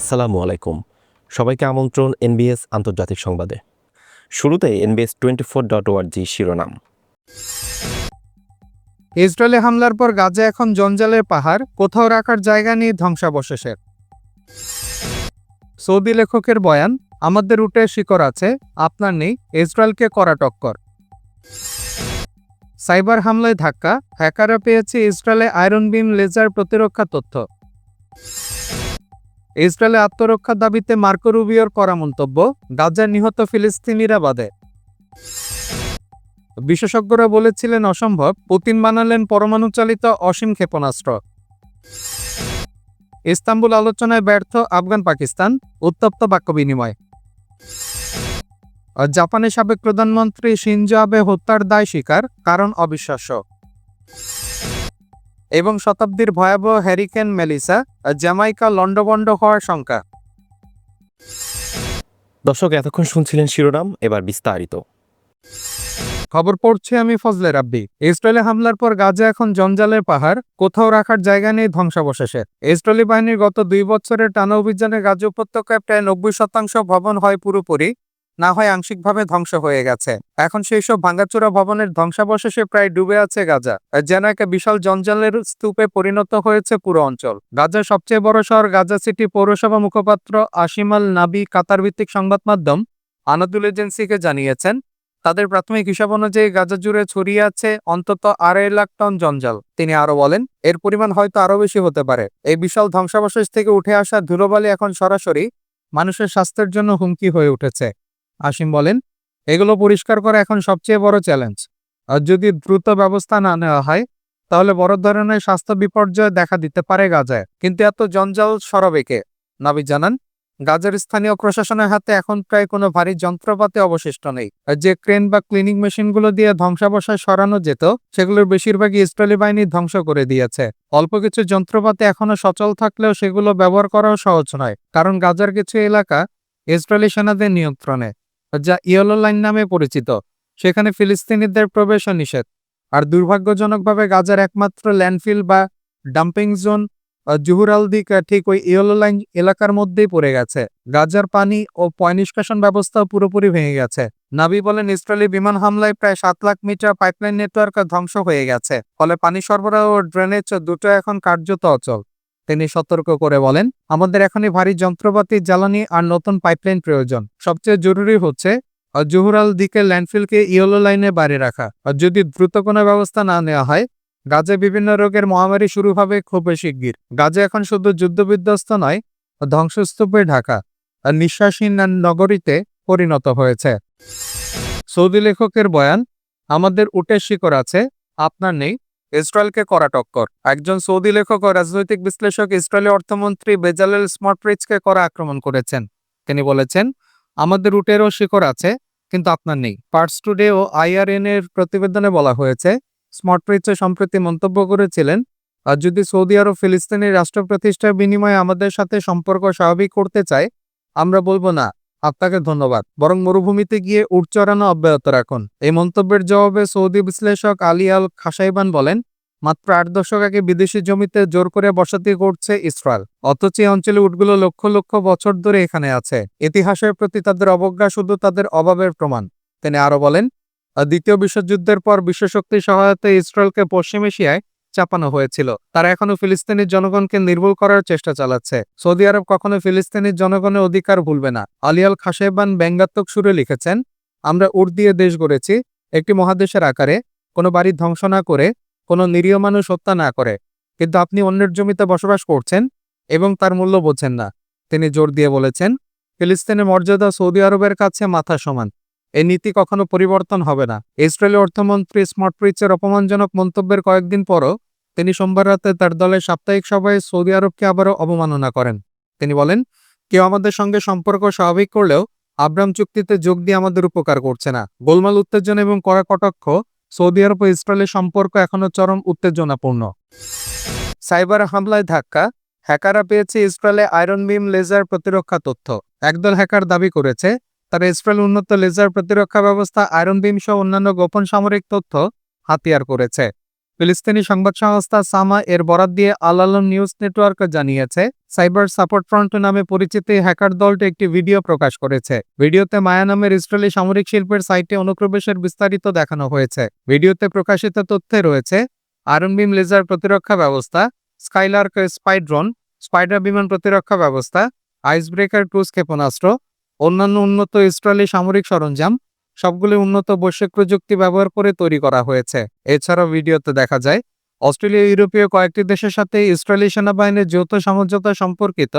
আসসালামু আলাইকুম। সবাইকে আমন্ত্রণ এনবিএস আন্তর্জাতিক সংবাদে। শুরুতে এনবিএস টোয়েন্টি ফোর ডট ওয়ার্জি শিরোনাম। ইসরায়েলি হামলার পর গাজা এখন জঞ্জালের পাহাড়, কোথাও রাখার জায়গা নেই ধ্বংসাবশেষের। সৌদি লেখকের বয়ান, আমাদের উঠে শিকড় আছে, আপনার নেই, ইসরায়েলকে করা টক্কর। সাইবার হামলায় ধাক্কা, হ্যাকাররা পেয়েছে ইসরায়েলে আয়রন বিম, লেজার প্রতিরক্ষা তথ্য। ইসরায়েলে আত্মরক্ষার দাবিতে মার্কো রুবিওর করা মন্তব্য গাজায় নিহত ফিলিস্তিনিরা বাদে। বিশেষজ্ঞরা বলেছিলেন অসম্ভব, পুতিন বানালেন পরমাণু চালিত অসীম ক্ষেপণাস্ত্র। ইস্তাম্বুল আলোচনায় ব্যর্থ আফগান পাকিস্তান, উত্তপ্ত বাক্য বিনিময়। জাপানের সাবেক প্রধানমন্ত্রী শিনজো আবে হত্যার দায় স্বীকার, কারণ অবিশ্বাস্য। এবং শতাব্দীর ভয়াবহ হ্যারিকেন মেলিসা জ্যামাইকা লন্ডবন্ড হওয়ার শঙ্কা। দর্শক এতক্ষণ শুনছিলেন শিরোনাম এবার বিস্তারিত। খবর পড়ছে আমি ফজলে রাব্বি। ইসরায়েলে হামলার পর গাজা এখন জঞ্জালের পাহাড় কোথাও রাখার জায়গা নেই ধ্বংসাবশেষের ইসরায়েলি বাহিনীর গত দুই বছরের টানা অভিযানে গাজা উপত্যকায় প্রায় নব্বই শতাংশ ভবন হয় পুরোপুরি না হয় আংশিকভাবে ধ্বংস হয়ে গেছে। এখন সেই সব ভাঙাচোরা ভবনের ধ্বংসাবশেষে প্রায় ডুবে আছে গাজা যেন একটা বিশাল জঞ্জালের স্তূপে পরিণত হয়েছে পুরো অঞ্চল। গাজার সবচেয়ে বড় শহর গাজা সিটি পৌরসভা মুখপাত্র আসিমাল নাবি কাতার ভিত্তিক সংবাদ মাধ্যম আনাদুল এজেন্সিকে জানিয়েছেন, তাদের প্রাথমিক হিসাব অনুযায়ী গাজা জুড়ে ছড়িয়ে আছে অন্তত আড়াই লাখ টন জঞ্জাল। তিনি আরও বলেন, এর পরিমাণ হয়তো আরও বেশি হতে পারে। এই বিশাল ধ্বংসাবশেষ থেকে উঠে আসা ধুলোবালি এখন সরাসরি মানুষের স্বাস্থ্যের জন্য হুমকি হয়ে উঠেছে। আসিম বলেন, এগুলো পরিষ্কার করা এখন সবচেয়ে বড় চ্যালেঞ্জ আর যদি দ্রুত ব্যবস্থা না নেওয়া হয়, তাহলে বড় ধরনের স্বাস্থ্য বিপর্যয় দেখা দিতে পারে গাজায়। কিন্তু এত জঞ্জাল সরাবে কে নাবি জানান, গাজার স্থানীয় প্রশাসনের হাতে এখন প্রায় কোনো ভারী যন্ত্রপাতি অবশিষ্ট নেই। আর যে ক্রেন বা ক্লিনিং মেশিনগুলো দিয়ে ধ্বংসাবশেষ সরানো যেত, সেগুলোর বেশিরভাগই ইসরায়েলি বাহিনী ধ্বংস করে দিয়েছে। অল্প কিছু যন্ত্রপাতি এখনও সচল থাকলেও সেগুলো ব্যবহার করাও সহজ নয়, কারণ গাজার কিছু এলাকা ইসরায়েলি সেনাদের নিয়ন্ত্রণে। যা ইয়েলো লাইন নামে পরিচিত। সেখানে ফিলিস্তিনিদের প্রবেশ নিষেধ। আর দুর্ভাগ্যজনকভাবে গাজার একমাত্র ল্যান্ডফিল বা ডাম্পিং জোন জুহুরাল দিক ঠিক ওই ইয়েলো লাইন এলাকার মধ্যেই পড়ে গেছে। গাজার পানি ও পয় নিষ্কাশন ব্যবস্থাও পুরোপুরি ভেঙে গেছে। নাবি বলেন, ইসরায়েলি বিমান হামলায় প্রায় সাত লাখ মিটার পাইপলাইন নেটওয়ার্ক ধ্বংস হয়ে গেছে। ফলে পানি সরবরাহ ও ড্রেনেজ দুটো এখন কার্যত অচল। তিনি সতর্ক করে বলেন, আমাদের এখনই ভারী যন্ত্রপাতি, জ্বালানি আর নতুন পাইপলাইন প্রয়োজন। সবচেয়ে জরুরি হচ্ছে জহুরাল দিকে ল্যান্ডফিলকে ইয়েলো লাইনে বাইরে রাখা। আর যদি দ্রুত কোনো ব্যবস্থা না নেওয়া হয়, গাজে বিভিন্ন রোগের মহামারী শুরু হবে খুব শিগগির। গাজে এখন শুধু যুদ্ধবিধ্বস্ত নয়, ধ্বংসস্তূপে ঢাকা, আর নিঃশ্বাসহীন নগরীতে পরিণত হয়েছে। সৌদি লেখকের বয়ান, আমাদের উটের শিকড় আছে, আপনার নেই। ইসরায়েলকে করা টক্কর। একজন সৌদি লেখক ও রাজনৈতিক বিশ্লেষক ইসরায়েলি অর্থমন্ত্রী বেজালেল স্মটরিচকে করা আক্রমণ করেছেন। তিনি বলেছেন, আমাদের রুটেরও শিকড় আছে, কিন্তু আপনার নেই। পার্টস টুডে ও আইআরএন এর প্রতিবেদনে বলা হয়েছে, স্মটরিচ সম্প্রতি মন্তব্য করেছিলেন, আর যদি সৌদি আরব ফিলিস্তিনি রাষ্ট্র প্রতিষ্ঠার বিনিময়ে আমাদের সাথে সম্পর্ক স্বাভাবিক করতে চায়, আমরা বলব না আপনাকে ধন্যবাদ। বরং মরুভূমিতে গিয়ে উট চড়ানো অব্যাহত রাখুন। এই মন্তব্যের জবাবে সৌদি বিশ্লেষক আলী আল খাসাইবান বলেন, মাত্র আট দশক আগে বিদেশি জমিতে জোর করে বসতি করছে ইসরায়েল। অথচ এই অঞ্চলে উটগুলো লক্ষ লক্ষ বছর ধরে এখানে আছে। ইতিহাসের প্রতি তাদের অবজ্ঞা শুধু তাদের অভাবের প্রমাণ। তিনি আরও বলেন, দ্বিতীয় বিশ্বযুদ্ধের পর বিশ্বশক্তির সহায়তায় ইসরায়েলকে পশ্চিম এশিয়ায় চাপানো হয়েছিল। তারা এখনও ফিলিস্তিনের জনগণকে নির্মূল করার চেষ্টা চালাচ্ছে। সৌদি আরব কখনো ফিলিস্তিনের জনগণের অধিকার ভুলবে না। আলিয়াল খাসেবান ব্যঙ্গাত্মক সুরে লিখেছেন, আমরা উট দিয়ে দেশ গড়েছি, একটি মহাদেশের আকারে, কোনো বাড়ি ধ্বংস না করে, কোনো নিরীহ মানুষ হত্যা না করে। কিন্তু আপনি অন্যের জমিতে বসবাস করছেন এবং তার মূল্য বোঝেন না। তিনি জোর দিয়ে বলেছেন, ফিলিস্তিনের মর্যাদা সৌদি আরবের কাছে মাথা সমান। এই নীতি কখনো পরিবর্তন হবে না। ইসরায়েলি অর্থমন্ত্রী স্মটপ্রিচের অপমানজনক মন্তব্যের কয়েকদিন পরও তিনি সোমবার রাতে তার দলের সাপ্তাহিক সভায় সৌদি আরবকে আবারও অবমাননা করেন। তিনি বলেন, কেউ আমাদের সঙ্গে সম্পর্ক স্বাভাবিক করলেও আব্রাম চুক্তিতে যোগ দিয়ে আমাদের উপকার করছে না। গোলমাল, উত্তেজনা এবং কড়া কটাক্ষ সৌদি আরব ও ইসরায়েলের সম্পর্ক এখনও চরম উত্তেজনাপূর্ণ। সাইবার হামলায় ধাক্কা, হ্যাকাররা পেয়েছে ইসরায়েলে আয়রন বিম লেজার প্রতিরক্ষা তথ্য। একদল হ্যাকার দাবি করেছে, তারা ইসরায়েল উন্নত লেজার প্রতিরক্ষা ব্যবস্থা, আয়রন বিম সহ অন্যান্য গোপন সামরিক তথ্য হাতিয়ার করেছে। ফিলিস্তিনি সংবাদ সংস্থা সামা এর বরাত দিয়ে আল আলম নিউজ নেটওয়ার্ক জানিয়েছে, সাইবার সাপোর্ট ফ্রন্ট নামে পরিচিত হ্যাকার দলটি একটি ভিডিও প্রকাশ করেছে। ভিডিওতে মায়া নামের ইসরায়েলি সামরিক শিল্পের সাইটে অনুপ্রবেশের বিস্তারিত দেখানো হয়েছে। ভিডিওতে প্রকাশিত তথ্যে রয়েছে আরনবিম লেজার প্রতিরক্ষা ব্যবস্থা, স্কাইলার্ক স্পাই ড্রোন, স্পাইডার বিমান প্রতিরক্ষা ব্যবস্থা, আইসব্রেকার ক্রুজ ক্ষেপণাস্ত্র, অন্যান্য উন্নত ইসরায়েলি সামরিক সরঞ্জাম সবগুলি উন্নত বৈশ্বিক প্রযুক্তি ব্যবহার করে তৈরি করা হয়েছে। এছাড়াও ভিডিওতে দেখা যায়, অস্ট্রেলিয়া, ইউরোপীয় কয়েকটি দেশের সাথে ইসরায়েলি সেনাবাহিনীর যৌথ সমঝোতা সম্পর্কিত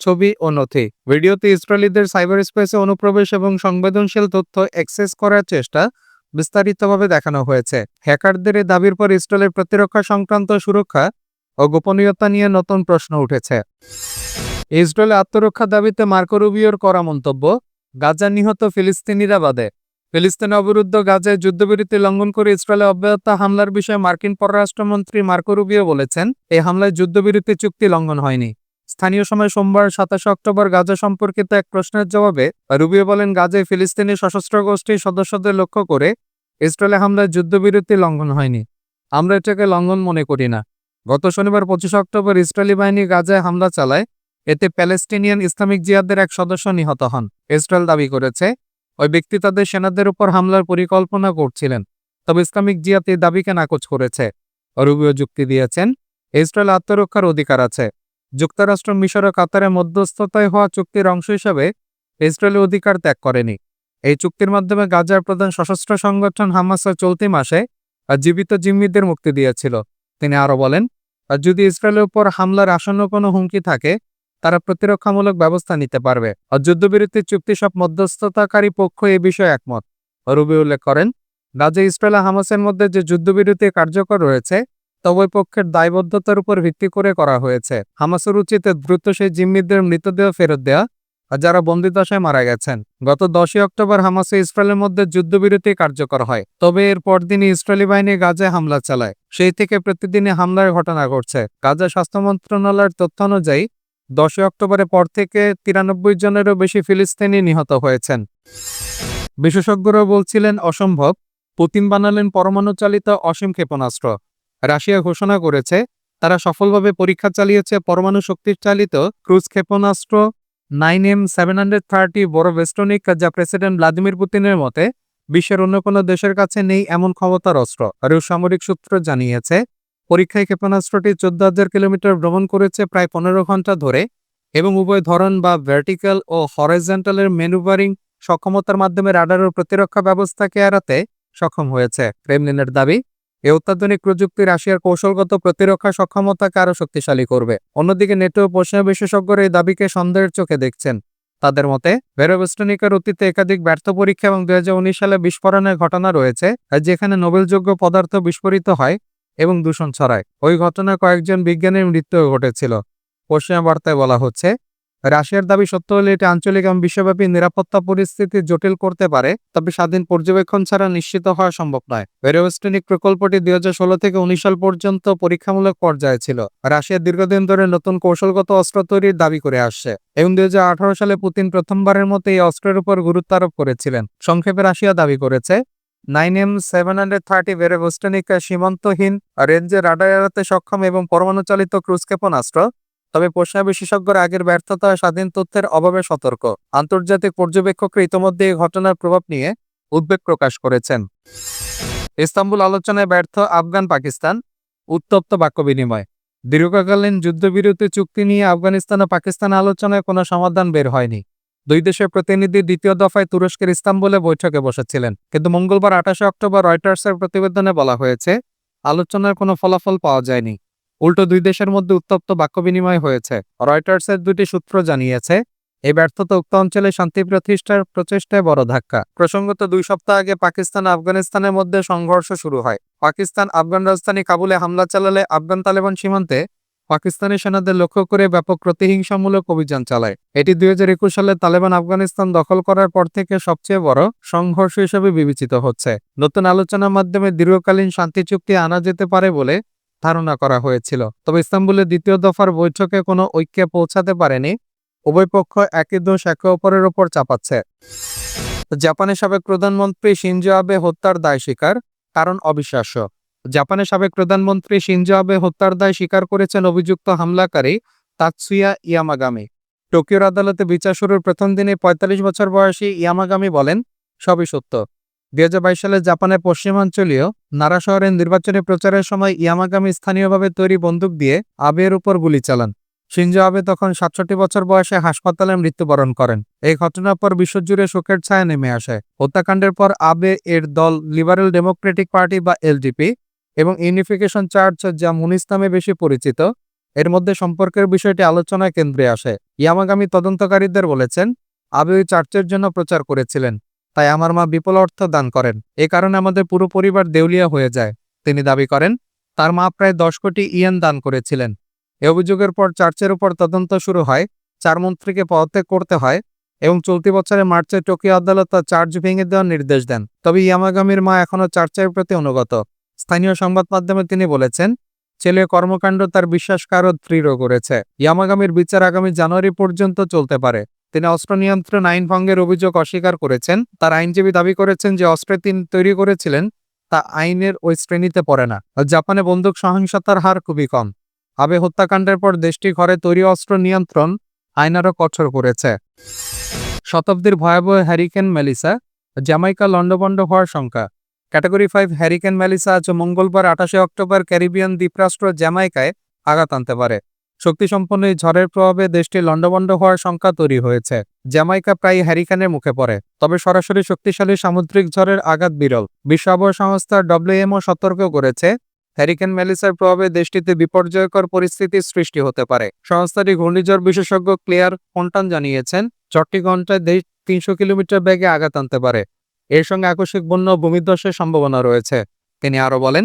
ছবি ও নথি। ভিডিওতে ইসরায়েলিদের সাইবার স্পেসে অনুপ্রবেশ এবং সংবেদনশীল তথ্য অ্যাক্সেস করার চেষ্টা বিস্তারিতভাবে দেখানো হয়েছে। হ্যাকারদের এই দাবির পর ইসরায়েলের প্রতিরক্ষা সংক্রান্ত সুরক্ষা ও গোপনীয়তা নিয়ে নতুন প্রশ্ন উঠেছে। ইসরায়েলে আত্মরক্ষা দাবিতে মার্কো রুবিওর করা মন্তব্য, গাজা নিহত ফিলিস্তিনিরা বাদে ফিলিস্তিনে অবরুদ্ধ গাজায় যুদ্ধবিরতি লঙ্ঘন করে ইসরায়েলে অব্যাহত হামলার বিষয়ে মার্কিন পররাষ্ট্রমন্ত্রী মার্কো রুবিও বলেছেন এই হামলায় যুদ্ধবিরতি চুক্তি লঙ্ঘন হয়নি। স্থানীয় সময় সোমবার সাতাশে অক্টোবর গাজা সম্পর্কিত এক প্রশ্নের জবাবে রুবিও বলেন, গাজায় ফিলিস্তিনি সশস্ত্র গোষ্ঠীর সদস্যদের লক্ষ্য করে ইসরায়েলে হামলায় যুদ্ধবিরতি লঙ্ঘন হয়নি। আমরা এটাকে লঙ্ঘন মনে করি না। গত শনিবার পঁচিশ অক্টোবর ইসরায়েলি বাহিনী গাজায় হামলা চালায়, এতে প্যালেস্টিনিয়ান ইসলামিক জিহাদের এক সদস্য নিহত হন। ইসরায়েল দাবি করেছে ওই ব্যক্তি তাদের সেনাদের উপর হামলার পরিকল্পনা করছিলেন, তবে ইসলামিক জিহাদ এই দাবিকে নাকচ করেছে। রুবিও যুক্তি দিয়েছেন, ইসরায়েল আত্মরক্ষার অধিকার আছে। যুক্তরাষ্ট্র, মিশর ও কাতারের মধ্যস্থতায় হওয়া চুক্তির অংশ হিসেবে ইসরায়েলের অধিকার ত্যাগ করেনি। এই চুক্তির মাধ্যমে গাজার প্রধান সশস্ত্র সংগঠন হামাসা চলতি মাসে জীবিত জিম্মিদের মুক্তি দিয়েছিল। তিনি আরও বলেন যদি ইসরায়েলের উপর হামলার আসন্ন কোনো হুমকি থাকে তারা প্রতিরক্ষামূলক ব্যবস্থা নিতে পারবে। আর যুদ্ধবিরতি চুক্তি সব মধ্যস্থতাকারী পক্ষ এ বিষয়ে একমত। রুবি উল্লেখ করেন গাজা ইসরায়েল হামাসের মধ্যে যে যুদ্ধবিরতি কার্যকর রয়েছে তবে পক্ষের দায়বদ্ধতার উপর ভিত্তি করে করা হয়েছে। হামাসের উচিত দ্রুত সেই জিম্মিদের মৃতদেহ ফেরত দেওয়া, আর যারা বন্দিদশায় মারা গেছেন। গত দশই অক্টোবর হামাস ইসরায়েলের মধ্যে যুদ্ধবিরতি কার্যকর হয়। তবে এর পরদিনই ইসরায়েলি বাহিনী গাজায় হামলা চালায়। সেই থেকে প্রতিদিনই হামলার ঘটনা ঘটছে। গাজা স্বাস্থ্য মন্ত্রণালয়ের তথ্য অনুযায়ী দশই অক্টোবরের পর থেকে তিরানব্বই জনেরও বেশি ফিলিস্তিনি নিহত হয়েছেন। বিশেষজ্ঞরা বলছিলেন, অসম্ভব। পুতিন বানালেন পরমাণু চালিত অসীম ক্ষেপণাস্ত্র। রাশিয়া ঘোষণা করেছে, তারা সফলভাবে পরীক্ষা চালিয়েছে পরমাণু শক্তির চালিত ক্রুজ ক্ষেপণাস্ত্র nine M seven hundred thirty বড় বেস্টনিক যা প্রেসিডেন্ট ভ্লাদিমির পুতিনের মতে, বিশ্বের অন্য কোনো দেশের কাছে নেই এমন ক্ষমতার অস্ত্র। রুশ সামরিক সূত্র জানিয়েছে পরীক্ষায় ক্ষেপণাস্ত্রটি চোদ্দ হাজার কিলোমিটার ভ্রমণ করেছে প্রায় পনেরো ঘণ্টা ধরে এবং উভয় ধরন বা ভার্টিক্যাল ও হরাইজেন্টালের মেনুভারিং সক্ষমতার মাধ্যমে রাডার ও প্রতিরক্ষা ব্যবস্থাকে এড়াতে সক্ষম হয়েছে। ক্রেমলিনের দাবি, এ অত্যাধুনিক প্রযুক্তি রাশিয়ার কৌশলগত প্রতিরক্ষা সক্ষমতাকে আরও শক্তিশালী করবে। অন্যদিকে নেটো পশ্চিমা বিশেষজ্ঞরা এই দাবিকে সন্দেহের চোখে দেখছেন। তাদের মতে, ভেরোবেস্টনিকের অতীতে একাধিক ব্যর্থ পরীক্ষা এবং দুই হাজার উনিশ সালে বিস্ফোরণের ঘটনা রয়েছে, যেখানে নোবেলযোগ্য পদার্থ বিস্ফোরিত হয় এবং দূষণ ছড়ায়। ওই ঘটনায় কয়েকজন বিজ্ঞানীর মৃত্যুও ঘটেছিল। পশ্চিমা বার্তায় বলা হচ্ছে, রাশিয়ার দাবি সত্য হলে এটি আঞ্চলিক এবং বিশ্বব্যাপী নিরাপত্তা পরিস্থিতি জটিল করতে পারে, তবে স্বাধীন পর্যবেক্ষণ ছাড়া নিশ্চিত হওয়া সম্ভব নয়। ভেরোস্টেনিক প্রকল্পটি দুই হাজার ষোলো থেকে উনিশ সাল পর্যন্ত পরীক্ষামূলক পর্যায়ে ছিল। রাশিয়া দীর্ঘদিন ধরে নতুন কৌশলগত অস্ত্র তৈরির দাবি করে আসছে এবং দুই হাজার আঠারো সালে পুতিন প্রথমবারের মতো এই অস্ত্রের উপর গুরুত্ব আরোপ করেছিলেন। সংক্ষেপে রাশিয়া দাবি করেছে nine M seven hundred thirty ভেরোস্টেনিক সীমান্তহীন রেঞ্জে রাডার এড়াতে সক্ষম এবং পরমাণু চালিত ক্রুজ ক্ষেপণাস্ত্র তবে পশ্চিমা বিশেষজ্ঞরা আগের ব্যর্থতা, স্বাধীন তথ্যের অভাবে সতর্ক। আন্তর্জাতিক পর্যবেক্ষকরা ইতিমধ্যে এই ঘটনার প্রভাব নিয়ে উদ্বেগ প্রকাশ করেছেন। ইস্তাম্বুল আলোচনায় ব্যর্থ আফগান পাকিস্তান। উত্তপ্ত বাক্য বিনিময়। দীর্ঘকালীন যুদ্ধবিরতি চুক্তি নিয়ে আফগানিস্তান ও পাকিস্তান আলোচনায় কোনো সমাধান বের হয়নি। দুই দেশের প্রতিনিধি দ্বিতীয় দফায় তুরস্কের ইস্তাম্বুলে বৈঠকে বসেছিলেন। কিন্তু মঙ্গলবার আঠাশে অক্টোবর রয়টার্সের প্রতিবেদনে বলা হয়েছে, আলোচনার কোনো ফলাফল পাওয়া যায়নি। উল্টো দুই দেশের মধ্যে উত্তপ্ত বাক্য বিনিময় হয়েছে। রয়টার্সের দুটি সূত্র জানিয়েছে এই ব্যর্থতা উক্ত অঞ্চলে শান্তি প্রতিষ্ঠার প্রচেষ্টায় বড় ধাক্কা। প্রসঙ্গত, দুই সপ্তাহ আগে পাকিস্তান আফগানিস্তানের মধ্যে সংঘর্ষ শুরু হয়। পাকিস্তান আফগান রাজধানী কাবুলে হামলা চালালে আফগান তালেবান সীমান্তে পাকিস্তানি সেনাদের লক্ষ্য করে ব্যাপক প্রতিহিংসামূলক অভিযান চালায়। এটি দুই হাজার একুশ সালে তালেবান আফগানিস্তান দখল করার পর থেকে সবচেয়ে বড় সংঘর্ষ হিসেবে বিবেচিত হচ্ছে। নতুন আলোচনার মাধ্যমে দীর্ঘকালীন শান্তি চুক্তি আনা যেতে পারে বলে ধারণা করা হয়েছিল। তবে ইস্তাম্বুলের দ্বিতীয় দফার বৈঠকে কোনো ঐক্যে পৌঁছাতে পারেনি। উভয় পক্ষ একই দোষ একে অপরের ওপর চাপাচ্ছে। জাপানের সাবেক প্রধানমন্ত্রী শিনজো আবে হত্যার দায় স্বীকার, কারণ অবিশ্বাস্য। জাপানের সাবেক প্রধানমন্ত্রী শিনজো আবে হত্যার দায় স্বীকার করেছেন অভিযুক্ত হামলাকারী তাতসুয়া ইয়ামাগামি। টোকিওর আদালতে বিচার শুরুর প্রথম দিনে পঁয়তাল্লিশ বছর বয়সী ইয়ামাগামি বলেন, সবই সত্য। দুই হাজার বাইশ সালে জাপানের পশ্চিমাঞ্চলীয় নারা শহরের নির্বাচনী প্রচারের সময় ইয়ামাগামি স্থানীয়ভাবে তৈরি বন্দুক দিয়ে আবের উপর গুলি চালান। শিনজো আবে তখন সাতষট্টি বছর বয়সে হাসপাতালে মৃত্যুবরণ করেন। এই ঘটনার পর বিশ্বজুড়ে শোকের ছায়া নেমে আসে। হত্যাকাণ্ডের পর আবে এর দল লিবারেল ডেমোক্রেটিক পার্টি বা এলডিপি এবং ইউনিফিকেশন চার্চ যা মুনিস নামে বেশি পরিচিত, এর মধ্যে সম্পর্কের বিষয়টি আলোচনায় কেন্দ্রে আসে। ইয়ামাগামী তদন্তকারীদের বলেছেন, আবে ওই চার্চের জন্য প্রচার করেছিলেন, তাই আমার মা বিপুল অর্থ দান করেন। এ কারণে আমাদের পুরো পরিবার দেউলিয়া হয়ে যায়। তিনি দাবি করেন, তার মা প্রায় দশ কোটি ইয়েন দান করেছিলেন। এ অভিযোগের পর চার্চের উপর তদন্ত শুরু হয়, চার মন্ত্রীকে পদত্যাগ করতে হয় এবং চলতি বছরের মার্চে টোকিও আদালত তার চার্জ ভেঙে দেওয়ার নির্দেশ দেন। তবে ইয়ামাগামির মা এখনও চার্চের প্রতি অনুগত। স্থানীয় সংবাদ মাধ্যমে তিনি বলেছেন ছেলে কর্মকাণ্ড তার বিশ্বাসকে দৃঢ় করেছে। ইয়ামাগামির বিচার আগামী জানুয়ারি পর্যন্ত চলতে পারে। তিনি অস্ত্র নিয়ন্ত্রণ আইন ভঙ্গের অভিযোগ অস্বীকার করেছেন। তার আইনজীবী দাবি করেছেন যে অস্ত্রে তিনি তৈরি করেছিলেন, তা আইনের ওই শ্রেণীতে পড়ে না। জাপানে বন্দুক সহিংসতার হার খুবই কম। আবে হত্যাকাণ্ডের পর দেশটি ঘরে তৈরি অস্ত্র নিয়ন্ত্রণ আইন আরও কঠোর করেছে। শতাব্দীর ভয়াবহ হ্যারিকেন মেলিসা জামাইকা লন্ডভন্ড হওয়ার শঙ্কা। ক্যাটাগরি ফাইভ হ্যারিকেন ম্যালিসা আজ মঙ্গলবার আঠাশে অক্টোবর ক্যারিবিয়ান দ্বীপরাষ্ট্র জ্যামাইকায় আঘাত আনতে পারে। শক্তিসম্পন্ন এই ঝড়ের প্রভাবে দেশটি লন্ডভন্ড হওয়ার সংখ্যা তৈরি হয়েছে। জ্যামাইকা প্রায় হ্যারিকেনের মুখে পড়ে, তবে সরাসরি শক্তিশালী সামুদ্রিক ঝড়ের আঘাত বিরল। বিশ্ব আবহাওয়া সংস্থা ডব্লিউএমও সতর্ক করেছে, হ্যারিকেন ম্যালিসার প্রভাবে দেশটিতে বিপর্যয়কর পরিস্থিতির সৃষ্টি হতে পারে। সংস্থাটি ঘূর্ণিঝড় বিশেষজ্ঞ ক্লেয়ার ফন্টান জানিয়েছেন, ঝড়টি ঘন্টায় দেশ তিনশো কিলোমিটার বেগে আঘাত আনতে পারে। এর সঙ্গে আকস্মিক বন্য ভূমিধ্বসের সম্ভাবনা রয়েছে। তিনি আরও বলেন,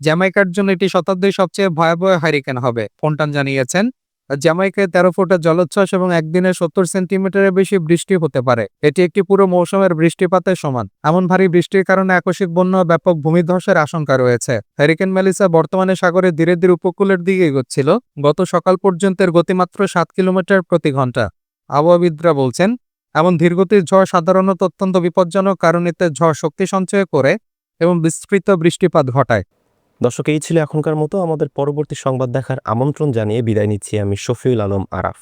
জ্যামাইকার জন্য এটি শতাব্দীর সবচেয়ে ভয়াবহ হারিকেন হবে। ফোনটান জানিয়েছেন, জ্যামাইকায় তেরো ফুটের জলোচ্ছ্বাস এবং একদিনে সত্তর সেন্টিমিটারের বেশি বৃষ্টি হতে পারে। এটি একটি পুরো মৌসুমের বৃষ্টিপাতের সমান। এমন ভারী বৃষ্টির কারণে আকস্মিক বন্যা ব্যাপক ভূমিধ্বসের আশঙ্কা রয়েছে। হ্যারিকেন মেলিসা বর্তমানে সাগরে ধীরে ধীরে উপকূলের দিকে এগোচ্ছিল। গত সকাল পর্যন্ত এর গতিমাত্র সাত কিলোমিটার প্রতি ঘণ্টা আবহাওয়াবিদরা বলছেন এমন ধীরগতির ঝড় সাধারণত অত্যন্ত বিপজ্জনক কারণ এতে ঝড় শক্তি সঞ্চয় করে এবং বিস্তৃত বৃষ্টিপাত ঘটায়। দর্শক, এই ছিল এখনকার মতো। আমাদের পরবর্তী সংবাদ দেখার আমন্ত্রণ জানিয়ে বিদায় নিচ্ছি আমি শফিউল আলম আরাফ।